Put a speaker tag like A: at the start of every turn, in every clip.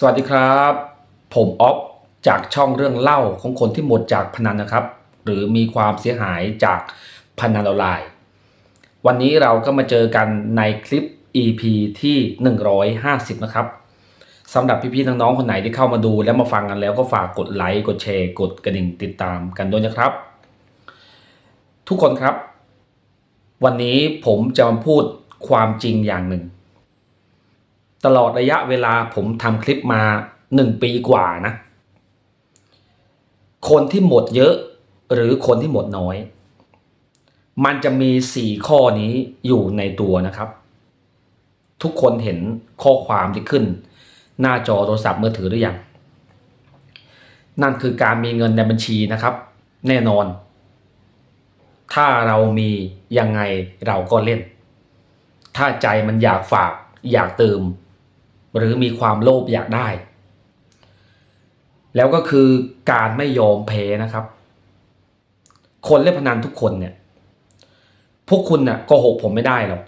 A: สวัสดีครับ ผมออฟจากช่องเรื่องเล่าของคนที่หมดจากพนันนะครับ หรือมีความเสียหายจากพนันออนไลน์วันนี้เราก็มาเจอกันในคลิป EP ที่ 150 นะครับสำหรับพี่ๆน้องๆคนไหนที่เข้ามาดูและมาฟังกันแล้วก็ฝากกดไลค์กดแชร์กดกระดิ่งติดตามกันด้วยนะครับ ทุกคนครับ วันนี้ผมจะมาพูดความจริงอย่างหนึ่ง ตลอดระยะเวลาผมทำคลิปมาหนึ่งปีกว่านะ คนที่หมดเยอะหรือคนที่หมดน้อย มันจะมีสี่ข้อนี้อยู่ในตัวนะครับ ทุกคนเห็นข้อความที่ขึ้น หน้าจอโทรศัพท์มือถือหรือยัง นั่นคือการมีเงินในบัญชีนะครับ แน่นอน ถ้าเรามียังไงเราก็เล่น ถ้าใจมันอยากฝากอยากเติม หรือมีความโลภอยากได้ แล้วก็คือการไม่ยอมแพ้นะครับ คนเล่นพนันทุกคนเนี่ย พวกคุณน่ะโกหกผมไม่ได้หรอก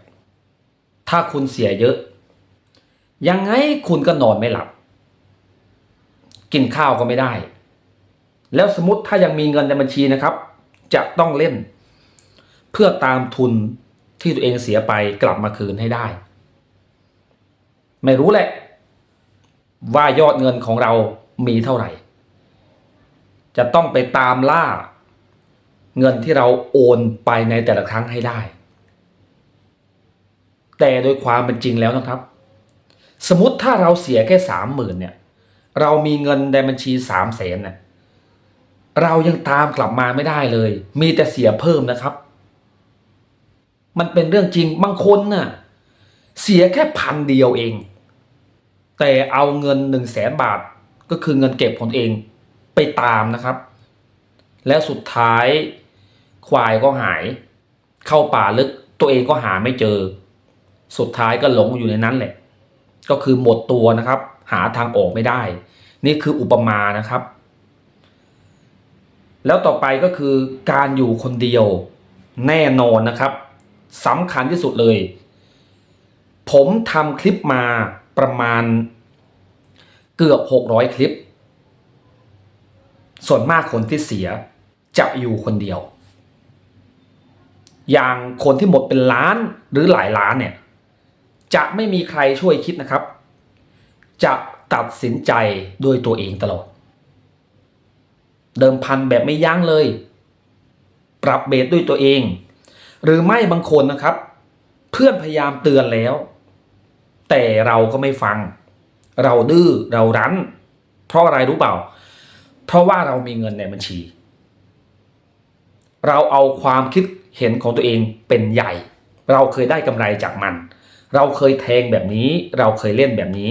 A: ถ้าคุณเสียเยอะ ยังไงคุณก็นอนไม่หลับ กินข้าวก็ไม่ได้ แล้วสมมติถ้ายังมีเงินในบัญชีนะครับ จะต้องเล่น เพื่อตามทุนที่ตัวเองเสียไปกลับมาคืนให้ได้ ไม่รู้แหละ ว่ายอดเงินของเรามีเท่าไหร่ จะต้องไปตามล่า เงินที่เราโอนไปในแต่ละครั้งให้ได้ แต่โดยความเป็นจริงแล้วนะครับ สมมติถ้าเราเสียแค่สามหมื่นเนี่ย เรามีเงินในบัญชีสามแสนเนี่ยเรายังตามกลับมาไม่ได้เลย มีแต่เสียเพิ่มนะครับ มันเป็นเรื่องจริงบางคนน่ะเสียแค่พันเดียวเอง แต่เอาเงินหนึ่งแสนบาทก็คือเงินเก็บของเองไปตามนะครับ แล้วสุดท้ายควายก็หายเข้าป่าลึกตัวเองก็หาไม่เจอ สุดท้ายก็หลงอยู่ในนั้นแหละ ก็คือหมดตัวนะครับ หาทางออกไม่ได้ นี่คืออุปมานะครับ แล้วต่อไปก็คือการอยู่คนเดียวแน่นอนนะครับสำคัญที่สุดเลย ผมทำคลิปมา ประมาณเกือบ 600 คลิป ส่วนมากคนที่เสียจะอยู่คนเดียว อย่างคนที่หมดเป็นล้านหรือหลายล้านเนี่ย จะไม่มีใครช่วยคิดนะครับ จะตัดสินใจด้วยตัวเองตลอด เดิมพันแบบไม่ยั้งเลย ปรับเบสด้วยตัวเอง หรือไม่บางคนนะครับ เพื่อนพยายามเตือนแล้ว แต่เราก็ไม่ฟัง เราดื้อเรารั้น เพราะอะไรรู้เปล่า เพราะว่าเรามีเงินในบัญชี เราเอาความคิดเห็นของตัวเองเป็นใหญ่ เราเคยได้กำไรจากมัน เราเคยแทงแบบนี้ เราเคยเล่นแบบนี้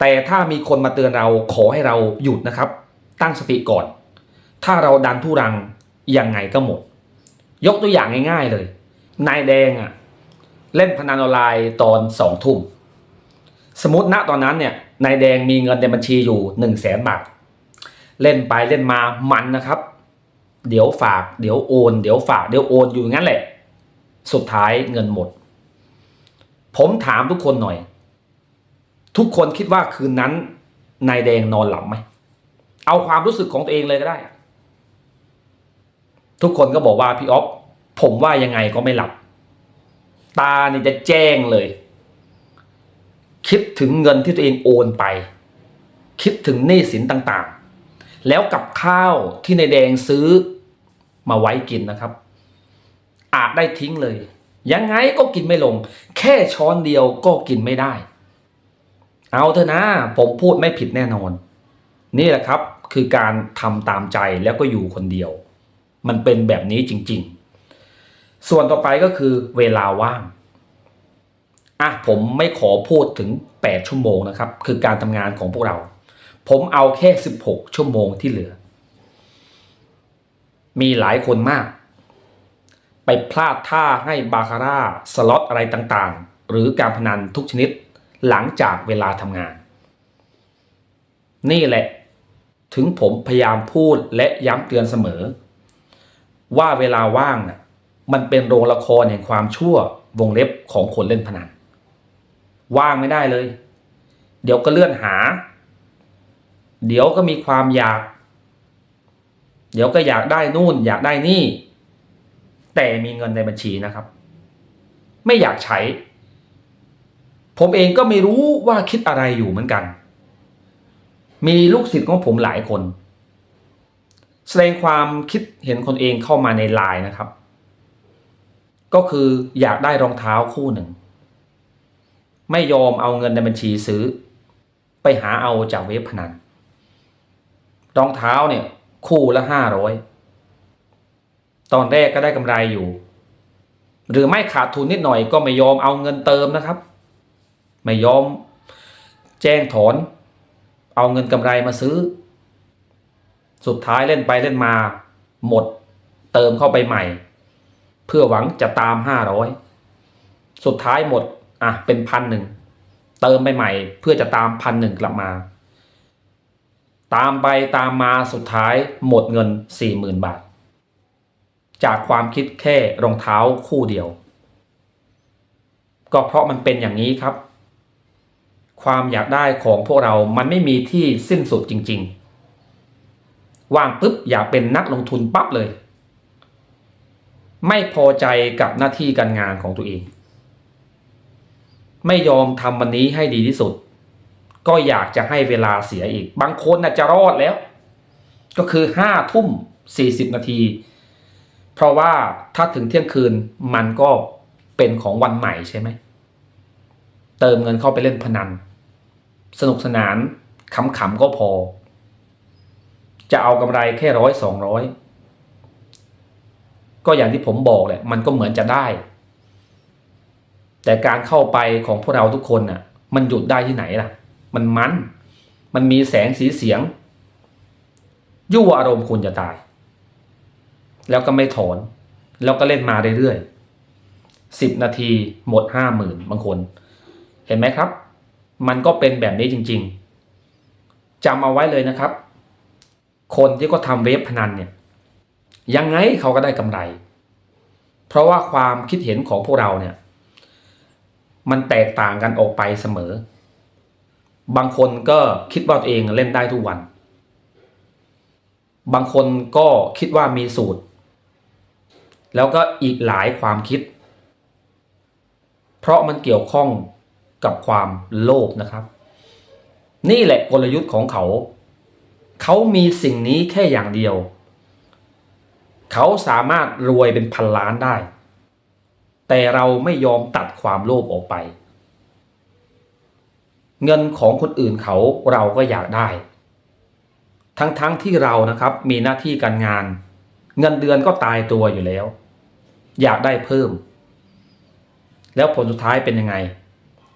A: แต่ถ้ามีคนมาเตือนเราขอให้เราหยุดนะครับ ตั้งสติก่อน ถ้าเราดันทุรังยังไงก็หมด ยกตัวอย่างง่าย ๆเลย นายแดงอะ เล่นพนันออนไลน์ตอนสองทุ่มสมมติณตอนนั้นเนี่ยนายแดงมีเงินในบัญชีอยู่หนึ่งแสนบาทเล่นไปเล่นมามันนะครับ เดี๋ยวฝากเดี๋ยวโอน เดี๋ยวฝากเดี๋ยวโอนอยู่งั้นแหละ สุดท้ายเงินหมด ผมถามทุกคนหน่อย ทุกคนคิดว่าคืนนั้นนายแดงนอนหลับไหมเอาความรู้สึกของตัวเองเลยก็ได้ ทุกคนก็บอกว่าพี่อ๊อฟผมว่ายังไงก็ไม่หลับ ตาเนี่ยจะแจ้งเลย คิดถึงเงินที่ตัวเองโอนไป คิดถึงหนี้สินต่างๆ แล้วกับข้าวที่นายแดงซื้อมาไว้กินนะครับ อาจได้ทิ้งเลย ยังไงก็กินไม่ลง แค่ช้อนเดียวก็กินไม่ได้ เอาเถอะนะ ผมพูดไม่ผิดแน่นอน นี่แหละครับคือการทำตามใจแล้วก็อยู่คนเดียว มันเป็นแบบนี้จริง ๆ ส่วนต่อไปก็คือเวลาว่างอะผมไม่ขอพูดถึง 8 ชั่วโมงนะครับ คือการทำงานของพวกเรา ผมเอาแค่ 16 ชั่วโมงที่เหลือ มีหลายคนมาก ไปพลาดท่าให้บาคาร่า สล็อตอะไรต่างๆ หรือการพนันทุกชนิดหลังจากเวลาทำงาน นี่แหละ ถึงผมพยายามพูดและย้ำเตือนเสมอ ว่าเวลาว่างน่ะ มันเป็นโรงละครแห่งความชั่ววงเล็บของคนเล่นพนันว่างไม่ได้เลย เดี๋ยวก็เลื่อนหา เดี๋ยวก็มีความอยาก เดี๋ยวก็อยากได้นู่น อยากได้นี่ แต่มีเงินในบัญชีนะครับ ไม่อยากใช้ ผมเองก็ไม่รู้ว่าคิดอะไรอยู่เหมือนกัน มีลูกศิษย์ของผมหลายคน แสดงความคิดเห็นคนเองเข้ามาในไลน์นะครับ ก็คืออยากได้รองเท้าคู่หนึ่ง ไม่ยอมเอาเงินในบัญชีซื้อ ไปหาเอาจากเว็บพนันรองเท้าเนี่ยคู่ละห้าร้อยตอนแรกก็ได้กำไรอยู่ หรือไม่ขาดทุนนิดหน่อยก็ไม่ยอมเอาเงินเติมนะครับ ไม่ยอมแจ้งถอน เอาเงินกำไรมาซื้อ สุดท้ายเล่นไปเล่นมา หมดเติมเข้าไปใหม่ เพื่อหวังจะตามห้าร้อยสุดท้ายหมดอะเป็นพันหนึ่งเติมไปใหม่เพื่อจะตามพันหนึ่งกลับมา ตามไปตามมาสุดท้ายหมดเงินสี่หมื่นบาท จากความคิดแค่รองเท้าคู่เดียว ก็เพราะมันเป็นอย่างนี้ครับ ความอยากได้ของพวกเรามันไม่มีที่สิ้นสุดจริง ๆ ว่างปุ๊บอยากเป็นนักลงทุนปั๊บเลย ไม่พอใจกับหน้าที่การงานของตัวเอง ไม่ยอมทำวันนี้ให้ดีที่สุด ก็อยากจะให้เวลาเสียอีก บางคนนะจะรอดแล้ว ก็คือห้าทุ่มสี่สิบนาที เพราะว่าถ้าถึงเที่ยงคืนมันก็เป็นของวันใหม่ใช่ไหม เติมเงินเข้าไปเล่นพนัน สนุกสนานขำๆก็พอ จะเอากำไรแค่ร้อยสองร้อย ก็อย่างที่ผมบอกแหละมันก็เหมือนจะได้ แต่การเข้าไปของพวกเราทุกคนน่ะ มันหยุดได้ที่ไหนล่ะ มันมัน มันมีแสงสีเสียง ยั่วอารมณ์คุณจะตาย แล้วก็ไม่ถอน แล้วก็เล่นมาเรื่อยๆสิบนาทีหมดห้าหมื่นบางคน เห็นไหมครับ มันก็เป็นแบบนี้จริง ๆจำเอาไว้เลยนะครับ คนที่ก็ทำเว็บพนันเนี่ย ยังไงเขาก็ได้กำไร เพราะว่าความคิดเห็นของพวกเราเนี่ย มันแตกต่างกันออกไปเสมอ บางคนก็คิดว่าตัวเองเล่นได้ทุกวัน บางคนก็คิดว่ามีสูตร แล้วก็อีกหลายความคิด เพราะมันเกี่ยวข้องกับความโลภนะครับ นี่แหละกลยุทธ์ของเขา เขามีสิ่งนี้แค่อย่างเดียว เขาสามารถรวยเป็นพันล้านได้ แต่เราไม่ยอมตัดความโลภออกไป เงินของคนอื่นเขาเราก็อยากได้ ทั้งๆทที่เรานะครับมีหน้าที่การงาน เงินเดือนก็ตายตัวอยู่แล้ว อยากได้เพิ่ม แล้วผลสุดท้ายเป็นยังไง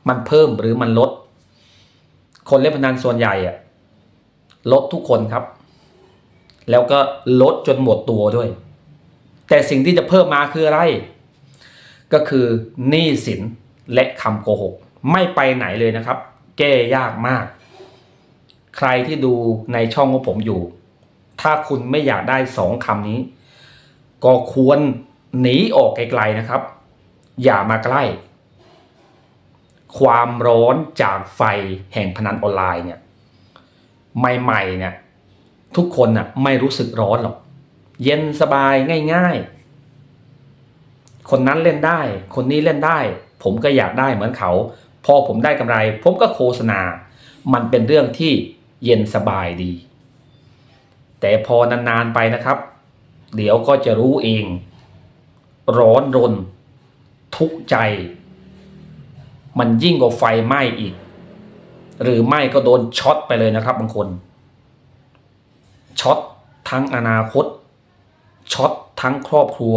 A: มันเพิ่มหรือมันลด คนเล่นพนันส่วนใหญ่อะลดทุกคนครับ แล้วก็ลดจนหมดตัวด้วย แต่สิ่งที่จะเพิ่มมาคืออะไร ก็คือหนี้สินและคำโกหก ไม่ไปไหนเลยนะครับ แก้ยากมาก ใครที่ดูในช่องของผมอยู่ ถ้าคุณไม่อยากได้สองคำนี้ ก็ควรหนีออกไกลๆนะครับ อย่ามาใกล้ ความร้อนจากไฟแห่งพนันออนไลน์เนี่ย ใหม่ๆเนี่ย ทุกคนน่ะไม่รู้สึกร้อนหรอก เย็นสบายง่าย ๆ คนนั้นเล่นได้ คนนี้เล่นได้ ผมก็อยากได้เหมือนเขา พอผมได้กำไร ผมก็โฆษณา มันเป็นเรื่องที่เย็นสบายดี แต่พอนานๆไปนะครับ เดี๋ยวก็จะรู้เอง ร้อนรน ทุกใจ มันยิ่งกว่าไฟไหม้อีก หรือไม่ก็โดนช็อตไปเลยนะครับบางคน ช็อตทั้งอนาคตช็อตทั้งครอบครัว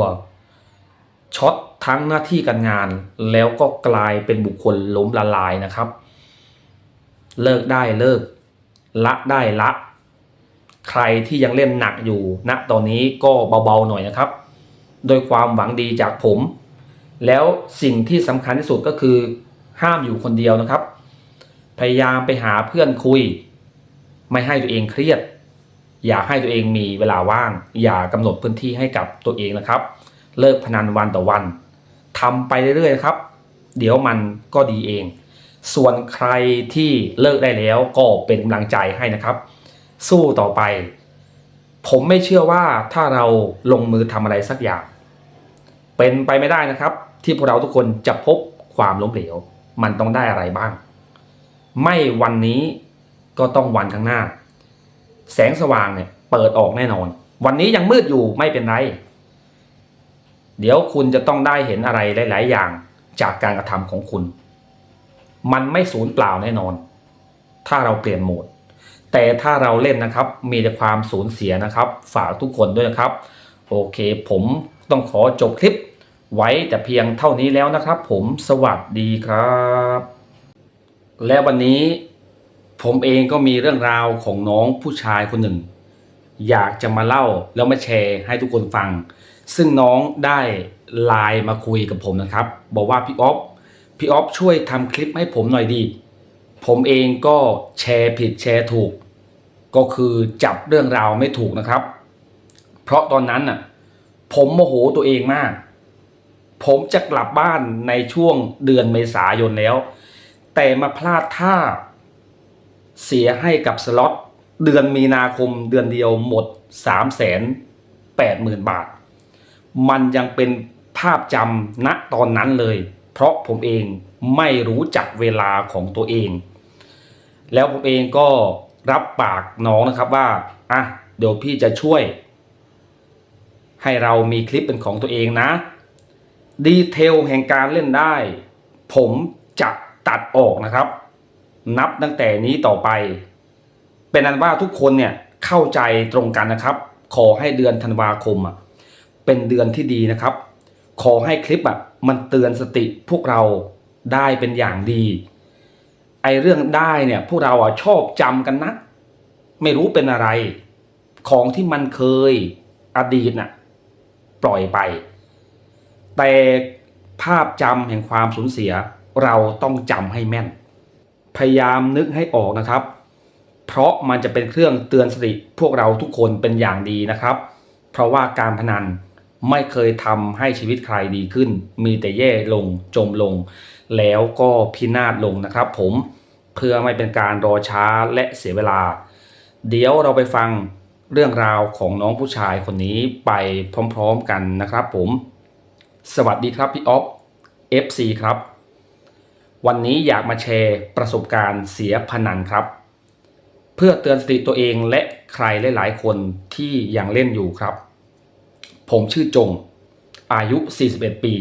A: ช็อตทั้งหน้าที่การงาน แล้วก็กลายเป็นบุคคลล้มละลายนะครับ เลิกได้เลิก ละได้ละ ใครที่ยังเล่นหนักอยู่ณตอนนี้ก็เบาๆหน่อยนะครับ โดยความหวังดีจากผม แล้วสิ่งที่สำคัญที่สุดก็คือ ห้ามอยู่คนเดียวนะครับ พยายามไปหาเพื่อนคุย ไม่ให้ตัวเองเครียด อย่าให้ตัวเองมีเวลาว่าง อย่ากำหนดพื้นที่ให้กับตัวเองนะครับ เลิกพนันวันต่อวันทำไปเรื่อยๆนะครับ เดี๋ยวมันก็ดีเอง ส่วนใครที่เลิกได้แล้วก็เป็นกำลังใจให้นะครับ สู้ต่อไป ผมไม่เชื่อว่าถ้าเราลงมือทำอะไรสักอย่าง เป็นไปไม่ได้นะครับ ที่พวกเราทุกคนจะพบความล้มเหลว มันต้องได้อะไรบ้าง ไม่วันนี้ก็ต้องวันข้างหน้า แสงสว่างเนี่ยเปิดออกแน่นอน วันนี้ยังมืดอยู่ไม่เป็นไร เดี๋ยวคุณจะต้องได้เห็นอะไรหลาย ๆ อย่างจากการกระทำของคุณ มันไม่สูญเปล่าแน่นอน ถ้าเราเปลี่ยนโหมด แต่ถ้าเราเล่นนะครับ มีแต่ความสูญเสียนะครับ ฝากทุกคนด้วยนะครับ โอเค ผมต้องขอจบคลิป ไว้แต่เพียงเท่านี้แล้วนะครับ ผมสวัสดีครับ และวันนี้ ผมเองก็มีเรื่องราวของน้องผู้ชายคนหนึ่ง อยากจะมาเล่าแล้วมาแชร์ให้ทุกคนฟัง ซึ่งน้องได้ไลน์มาคุยกับผมนะครับ บอกว่าพี่ออฟพี่ออฟช่วยทำคลิปให้ผมหน่อยดี ผมเองก็แชร์ผิดแชร์ถูก ก็คือจับเรื่องราวไม่ถูกนะครับ เพราะตอนนั้นน่ะผมโมโหตัวเองมาก ผมจะกลับบ้านในช่วงเดือนเมษายนแล้ว แต่มาพลาดท่า เสียให้กับสล็อตเดือนมีนาคมเดือนเดียวหมด 3 8 0 0 0 0 บาท มันยังเป็นภาพจำณตอนนั้นเลย เพราะผมเองไม่รู้จักเวลาของตัวเอง แล้วผมเองก็รับปากน้องนะครับว่าอะเดี๋ยวพี่จะช่วย ให้เรามีคลิปเป็นของตัวเองนะ ดีเทลแห่งการเล่นได้ ผมจะตัดออกนะครับ นับตั้งแต่นี้ต่อไป เป็นอันว่าทุกคนเนี่ยเข้าใจตรงกันนะครับ ขอให้เดือนธันวาคมอะเป็นเดือนที่ดีนะครับ ขอให้คลิปอะมันเตือนสติพวกเราได้เป็นอย่างดีไอเรื่องได้เนี่ยพวกเราอะชอบจำกันนะไม่รู้เป็นอะไร ของที่มันเคยอดีตน่ะปล่อยไป แต่ภาพจำแห่งความสูญเสียเราต้องจำให้แม่น พยายามนึกให้ออกนะครับ เพราะมันจะเป็นเครื่องเตือนสติพวกเราทุกคนเป็นอย่างดีนะครับ เพราะว่าการพนันไม่เคยทำให้ชีวิตใครดีขึ้น มีแต่แย่ลงจมลง แล้วก็พินาศลงนะครับ ผมเพื่อไม่เป็นการรอช้าและเสียเวลา เดี๋ยวเราไปฟังเรื่องราวของน้องผู้ชายคนนี้ไปพร้อมๆกันนะครับผม สวัสดีครับพี่ออฟ FC ครับ วันนี้อยากมาแชร์ประสบการณ์เสียพนันครับ เพื่อเตือนสติตัวเองและใครหลาย ๆ คนที่ยังเล่นอยู่ครับ ผมชื่อจง อายุ 41 ปี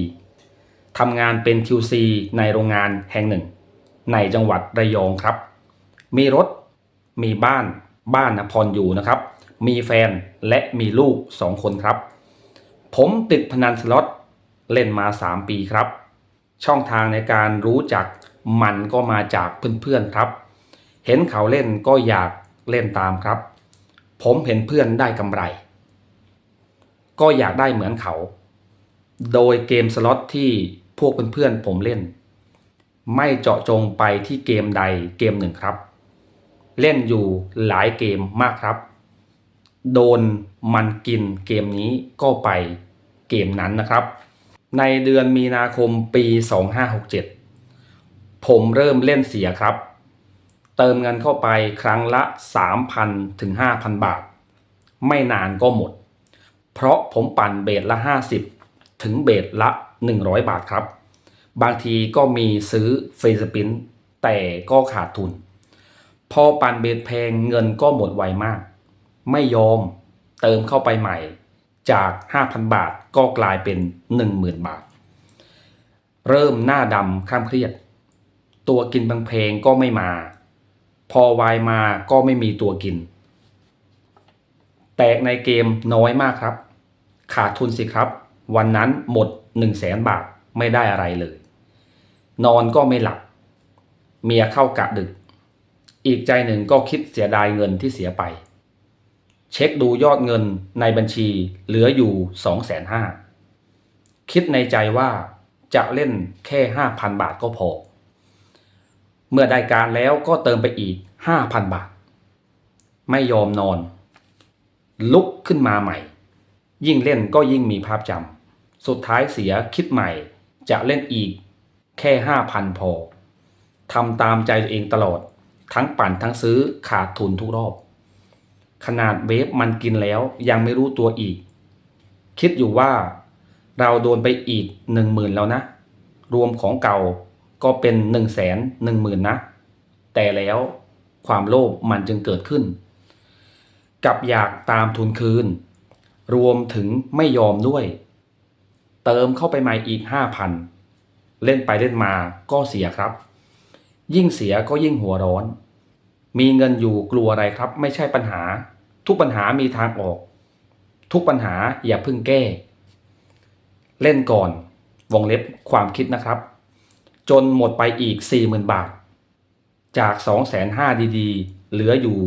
A: ทำงานเป็น QC ในโรงงานแห่งหนึ่ง ในจังหวัดระยองครับ มีรถ มีบ้าน บ้านนะพรอยู่นะครับ มีแฟนและมีลูกสองคนครับ ผมติดพนันสล็อตเล่นมา 3 ปีครับ ช่องทางในการรู้จักมันก็มาจากเพื่อนๆครับ เห็นเขาเล่นก็อยากเล่นตามครับ ผมเห็นเพื่อนได้กำไร ก็อยากได้เหมือนเขา โดยเกมสล็อตที่พวกเพื่อนๆผมเล่น ไม่เจาะจงไปที่เกมใดเกมหนึ่งครับ เล่นอยู่หลายเกมมากครับ โดนมันกินเกมนี้ก็ไปเกมนั้นนะครับ ในเดือนมีนาคมปี 2567 ผมเริ่มเล่นเสียครับ เติมเงินเข้าไปครั้งละ 3,000 ถึง 5,000 บาท ไม่นานก็หมด เพราะผมปั่นเบสละ 50 ถึงเบสละ 100 บาทครับ บางทีก็มีซื้อเฟรสปินแต่ก็ขาดทุน พอปั่นเบสแพงเงินก็หมดไวมาก ไม่ยอมเติมเข้าไปใหม่ จาก 5,000 บาทก็กลายเป็น 10,000 บาท เริ่มหน้าดำข้ามเครียด ตัวกินบางเพลงก็ไม่มา พอวายมาก็ไม่มีตัวกิน แตกในเกมน้อยมากครับ ขาดทุนสิครับ วันนั้นหมด 1 0 0 0 0แสนบาทไม่ได้อะไรเลย นอนก็ไม่หลับ เมียเข้ากะดึก อีกใจหนึ่งก็คิดเสียดายเงินที่เสียไป เช็คดูยอดเงินในบัญชีเหลืออยู่2องแสนห้าคิดในใจว่าจะเล่นแค่ 5,000 บาทก็พอ เมื่อได้การแล้วก็เติมไปอีก 5,000 บาท ไม่ยอมนอน ลุกขึ้นมาใหม่ ยิ่งเล่นก็ยิ่งมีภาพจำสุดท้ายเสียคิดใหม่ จะเล่นอีกแค่ 5,000 พอทำตามใจตัวเองตลอด ทั้งปั่นทั้งซื้อขาดทุนทุกรอบ ขนาดเวฟมันกินแล้วยังไม่รู้ตัวอีก คิดอยู่ว่าเราโดนไปอีกหนึ่งหมื่นแล้วนะ รวมของเก่าก็เป็นหนึ่งแสนหนึ่งหมื่นนะ แต่แล้วความโลภมันจึงเกิดขึ้น กับอยากตามทุนคืน รวมถึงไม่ยอมด้วย เติมเข้าไปใหม่อีกห้าพันเล่นไปเล่นมาก็เสียครับ ยิ่งเสียก็ยิ่งหัวร้อน มีเงินอยู่กลัวอะไรครับ ไม่ใช่ปัญหา ทุกปัญหามีทางออก ทุกปัญหาอย่าเพิ่งแก้ เล่นก่อน วงเล็บความคิดนะครับ จนหมดไปอีก 40,000 บาท จาก 2,500ดีๆ เหลืออยู่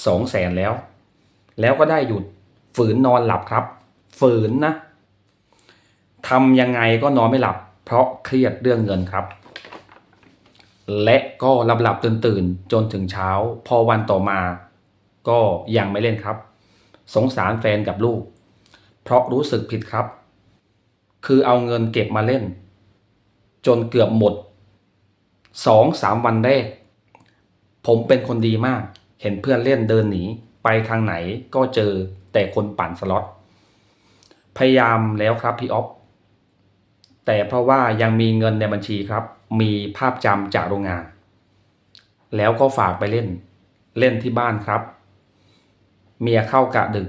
A: 200,000แล้ว แล้วก็ได้หยุดฝืนนอนหลับครับ ฝืนนะทำยังไงก็นอนไม่หลับ เพราะเครียดเรื่องเงินครับ และก็หลับหลับตื่นตื่นๆจนถึงเช้า พอวันต่อมา ก็ยังไม่เล่นครับ สงสารแฟนกับลูก เพราะรู้สึกผิดครับ คือเอาเงินเก็บมาเล่น จนเกือบหมดสองสามวันแรก ผมเป็นคนดีมาก เห็นเพื่อนเล่นเดินหนี ไปทางไหนก็เจอแต่คนปั่นสล็อต พยายามแล้วครับพี่ออฟ แต่เพราะว่ายังมีเงินในบัญชีครับ มีภาพจำจากโรงงาน แล้วก็ฝากไปเล่น เล่นที่บ้านครับ เมียเข้ากะดึก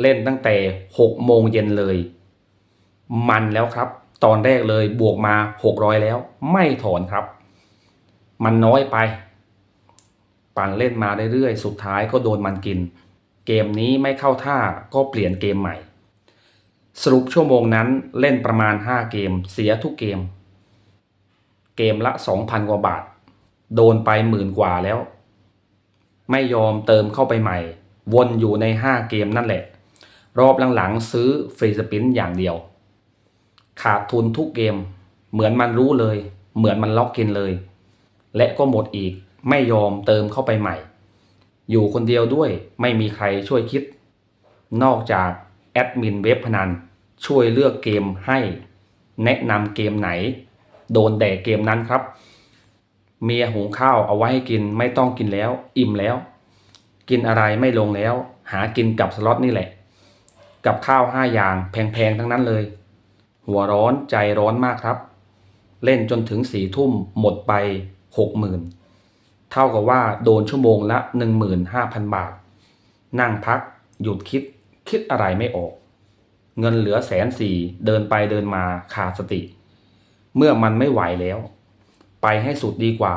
A: เล่นตั้งแต่หกโมงเย็นเลย มันแล้วครับ ตอนแรกเลยบวกมาหกร้อยแล้ว ไม่ถอนครับ มันน้อยไป ปั่นเล่นมาเรื่อยๆ สุดท้ายก็โดนมันกิน เกมนี้ไม่เข้าท่าก็เปลี่ยนเกมใหม่ สรุปชั่วโมงนั้นเล่นประมาณ 5 เกม เสียทุกเกม เกมละ 2,000 กว่าบาท โดนไปหมื่นกว่าแล้ว ไม่ยอมเติมเข้าไปใหม่ วนอยู่ใน 5 เกมนั่นแหละ รอบหลังๆซื้อฟรีสปินอย่างเดียว ขาดทุนทุกเกม เหมือนมันรู้เลย เหมือนมันล็อกกินเลย และก็หมดอีกไม่ยอมเติมเข้าไปใหม่ อยู่คนเดียวด้วยไม่มีใครช่วยคิด นอกจาก แอดมินเว็บพนันช่วยเลือกเกมให้แนะนำเกมไหน โดนแดกเกมนั้นครับ เมียหุงข้าวเอาไว้ให้กินไม่ต้องกินแล้ว อิ่มแล้ว กินอะไรไม่ลงแล้ว หากินกับสล็อตนี่แหละ กับข้าวห้าอย่างแพงๆทั้งนั้นเลย หัวร้อนใจร้อนมากครับ เล่นจนถึงสี่ทุ่มหมดไปหกหมื่นเท่ากับว่าโดนชั่วโมงละหนึ่งหมื่นห้าพันบาท นั่งพัก หยุดคิด คิดอะไรไม่ออก เงินเหลือแสนสี่เดินไปเดินมาขาดสติ เมื่อมันไม่ไหวแล้ว ไปให้สุดดีกว่า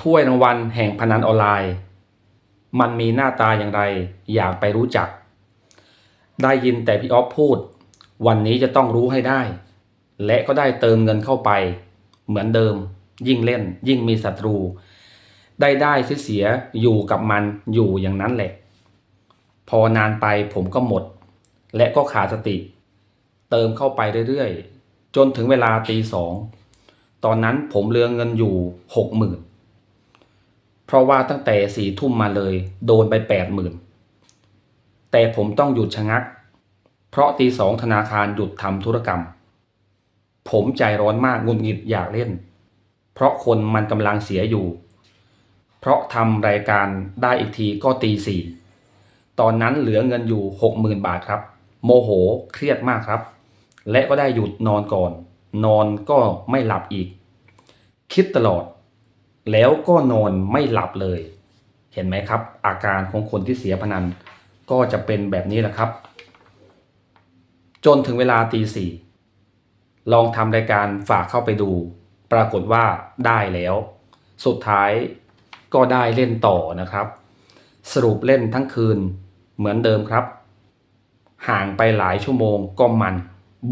A: ถ้วยรางวัลแห่งพนันออนไลน์ มันมีหน้าตาอย่างไร อยากไปรู้จัก ได้ยินแต่พี่ออฟพูด วันนี้จะต้องรู้ให้ได้ และก็ได้เติมเงินเข้าไป เหมือนเดิม ยิ่งเล่น ยิ่งมีศัตรู ได้ได้เสียอยู่กับมันอยู่อย่างนั้นแหละ พอนานไปผมก็หมด และก็ขาดสติ เติมเข้าไปเรื่อยๆ จนถึงเวลาตีสอง ตอนนั้นผมเลือเงินอยู่หกหมื่นเพราะว่าตั้งแต่สี่ทุ่มมาเลย โดนไปแปดหมื่นแต่ผมต้องหยุดชะงัก เพราะตีสองธนาคารหยุดทำธุรกรรม ผมใจร้อนมากงุดหงิดอยากเล่น เพราะคนมันกำลังเสียอยู่ เพราะทำรายการได้อีกทีก็ตีสี่ ตอนนั้นเหลือเงินอยู่หกหมื่นบาทครับ โมโหเครียดมากครับ และก็ได้หยุดนอนก่อน นอนก็ไม่หลับอีก คิดตลอด แล้วก็นอนไม่หลับเลย เห็นไหมครับ อาการของคนที่เสียพนัน ก็จะเป็นแบบนี้แหละครับ จนถึงเวลาตีสี่ลองทำรายการฝากเข้าไปดู ปรากฏว่าได้แล้ว สุดท้ายก็ได้เล่นต่อนะครับ สรุปเล่นทั้งคืน เหมือนเดิมครับ ห่างไปหลายชั่วโมงก็มัน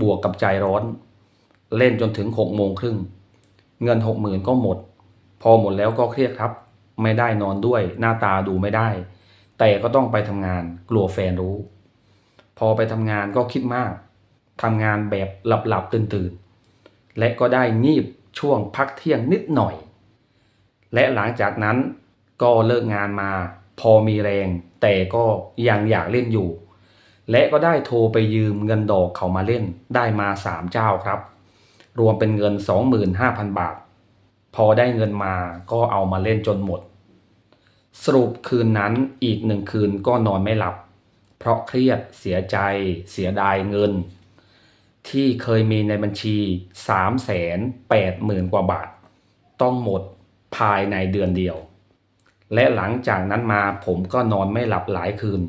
A: บวกกับใจร้อน เล่นจนถึงหกโมงครึ่ง เงินหกหมื่นก็หมด พอหมดแล้วก็เครียดครับ ไม่ได้นอนด้วยหน้าตาดูไม่ได้ แต่ก็ต้องไปทำงานกลัวแฟนรู้ พอไปทำงานก็คิดมากทำงานแบบหลับๆตื่นๆและก็ได้งีบช่วงพักเที่ยงนิดหน่อย และหลังจากนั้นก็เลิกงานมา พอมีแรง แต่ก็ยังอยากเล่นอยู่ และก็ได้โทรไปยืมเงินดอกเขามาเล่นได้มาสามเจ้าครับ รวมเป็นเงิน 25,000 บาทพพอได้เงินมาก็เอามาเล่นจนหมด สรุปคืนนั้นอีกหนึ่งคืนก็นอนไม่หลับ เพราะเครียดเสียใจ เสียดายเงิน ที่เคยมีในบัญชี3 8 0 0 0 0 กว่าบาท ต้องหมดภายในเดือนเดียว และหลังจากนั้นมาผมก็นอนไม่หลับหลายคืน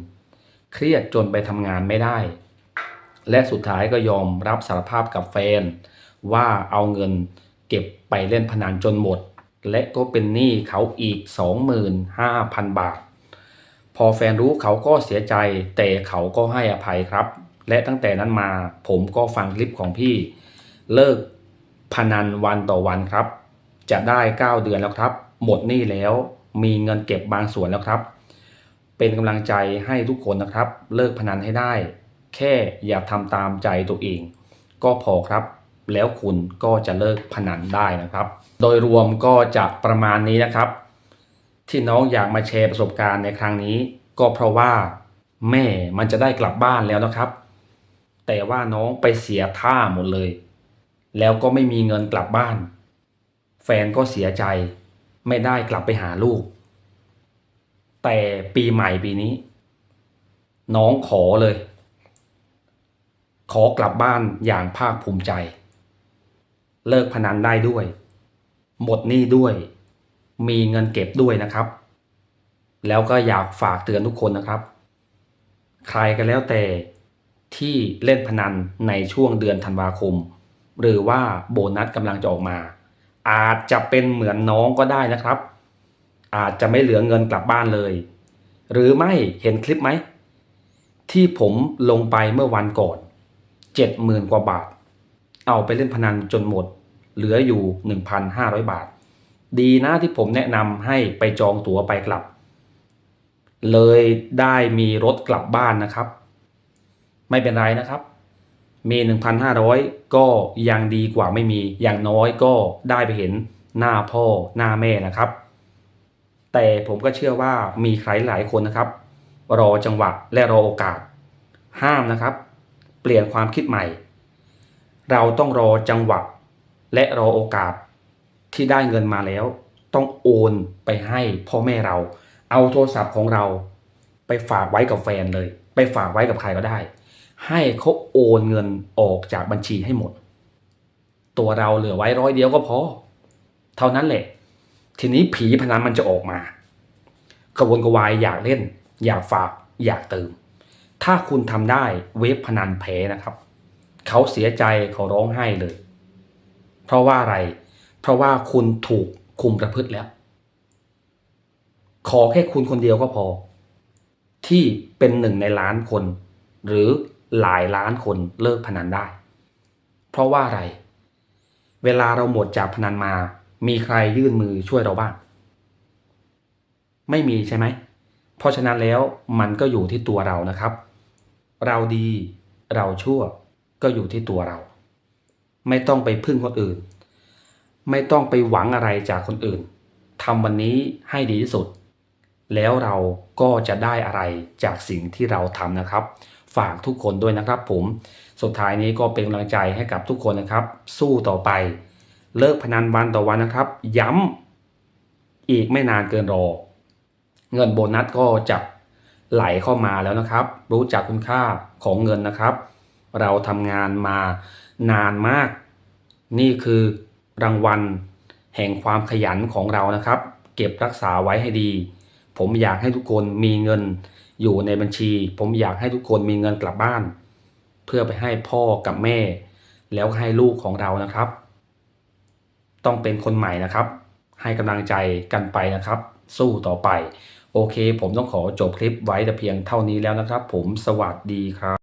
A: เครียดจนไปทำงานไม่ได้ และสุดท้ายก็ยอมรับสารภาพกับแฟน ว่าเอาเงินเก็บไปเล่นพนันจนหมด และก็เป็นหนี้เขาอีก 25,000 บาท พอแฟนรู้เขาก็เสียใจ แต่เขาก็ให้อภัยครับ และตั้งแต่นั้นมาผมก็ฟังคลิปของพี่ เลิกพนันวันต่อวันครับ จะได้ 9 เดือนแล้วครับ หมดหนี้แล้ว มีเงินเก็บบางส่วนแล้วครับ เป็นกำลังใจให้ทุกคนนะครับ เลิกพนันให้ได้ แค่อย่าทำตามใจตัวเอง ก็พอครับ แล้วคุณก็จะเลิกพนันได้นะครับ โดยรวมก็จะประมาณนี้นะครับ ที่น้องอยากมาแชร์ประสบการณ์ในครั้งนี้ ก็เพราะว่า แม่มันจะได้กลับบ้านแล้วนะครับ แต่ว่าน้องไปเสียท่าหมดเลย แล้วก็ไม่มีเงินกลับบ้าน แฟนก็เสียใจ ไม่ได้กลับไปหาลูก แต่ปีใหม่ปีนี้ น้องขอเลย ขอกลับบ้านอย่างภาคภูมิใจ เลิกพนันได้ด้วย หมดหนี้ด้วย มีเงินเก็บด้วยนะครับ แล้วก็อยากฝากเตือนทุกคนนะครับ ใครก็แล้วแต่ที่เล่นพนันในช่วงเดือนธันวาคม หรือว่าโบนัสกำลังจะออกมา อาจจะเป็นเหมือนน้องก็ได้นะครับ อาจจะไม่เหลือเงินกลับบ้านเลย หรือไม่เห็นคลิปไหม ที่ผมลงไปเมื่อวันก่อนเจ็ดหมื่นกว่าบาท เอาไปเล่นพนันจนหมด เหลืออยู่ 1,500 บาท ดีนะที่ผมแนะนำให้ไปจองตั๋วไปกลับ เลยได้มีรถกลับบ้านนะครับ ไม่เป็นไรนะครับ มี 1,500 ก็ยังดีกว่าไม่มี อย่างน้อยก็ได้ไปเห็นหน้าพ่อหน้าแม่นะครับ แต่ผมก็เชื่อว่ามีใครหลายคนนะครับ รอจังหวะและรอโอกาส ห้ามนะครับ เปลี่ยนความคิดใหม่ เราต้องรอจังหวะ และรอโอกาสที่ได้เงินมาแล้ว ต้องโอนไปให้พ่อแม่เรา เอาโทรศัพท์ของเรา ไปฝากไว้กับแฟนเลย ไปฝากไว้กับใครก็ได้ ให้เขาโอนเงินออกจากบัญชีให้หมด ตัวเราเหลือไว้ร้อยเดียวก็พอ เท่านั้นแหละ ทีนี้ผีพนันมันจะออกมากระวนกระวายอยากเล่น อยากฝาก อยากเติม ถ้าคุณทำได้เว็บพนันแพ้นะครับ เขาเสียใจเขาร้องไห้เลย เพราะว่าอะไร เพราะว่าคุณถูกคุมประพฤติแล้ว ขอแค่คุณคนเดียวก็พอ ที่เป็นหนึ่งในล้านคน หรือ หลายล้านคนเลิกพนันได้ เพราะว่าอะไร เวลาเราหมดจากพนันมา มีใครยื่นมือช่วยเราบ้าง ไม่มีใช่ไหม เพราะฉะนั้นแล้วมันก็อยู่ที่ตัวเรานะครับ เราดีเราชั่วก็อยู่ที่ตัวเรา ไม่ต้องไปพึ่งคนอื่น ไม่ต้องไปหวังอะไรจากคนอื่นทำวันนี้ให้ดีที่สุด แล้วเราก็จะได้อะไรจากสิ่งที่เราทำนะครับ ฝากทุกคนด้วยนะครับผม สุดท้ายนี้ก็เป็นกำลังใจให้กับทุกคนนะครับ สู้ต่อไป เลิกพนันวันต่อวันนะครับ ย้ำอีกไม่นานเกินรอ เงินโบนัสก็จะไหลเข้ามาแล้วนะครับ รู้จักคุณค่าของเงินนะครับ เราทำงานมานานมาก นี่คือรางวัลแห่งความขยันของเรานะครับ เก็บรักษาไว้ให้ดี ผมอยากให้ทุกคนมีเงิน อยู่ในบัญชี ผมอยากให้ทุกคนมีเงินกลับบ้าน เพื่อไปให้พ่อกับแม่ แล้วให้ลูกของเรานะครับ ต้องเป็นคนใหม่นะครับ ให้กำลังใจกันไปนะครับ สู้ต่อไป โอเค ผมต้องขอจบคลิปไว้แต่เพียงเท่านี้แล้วนะครับ ผมสวัสดีครับ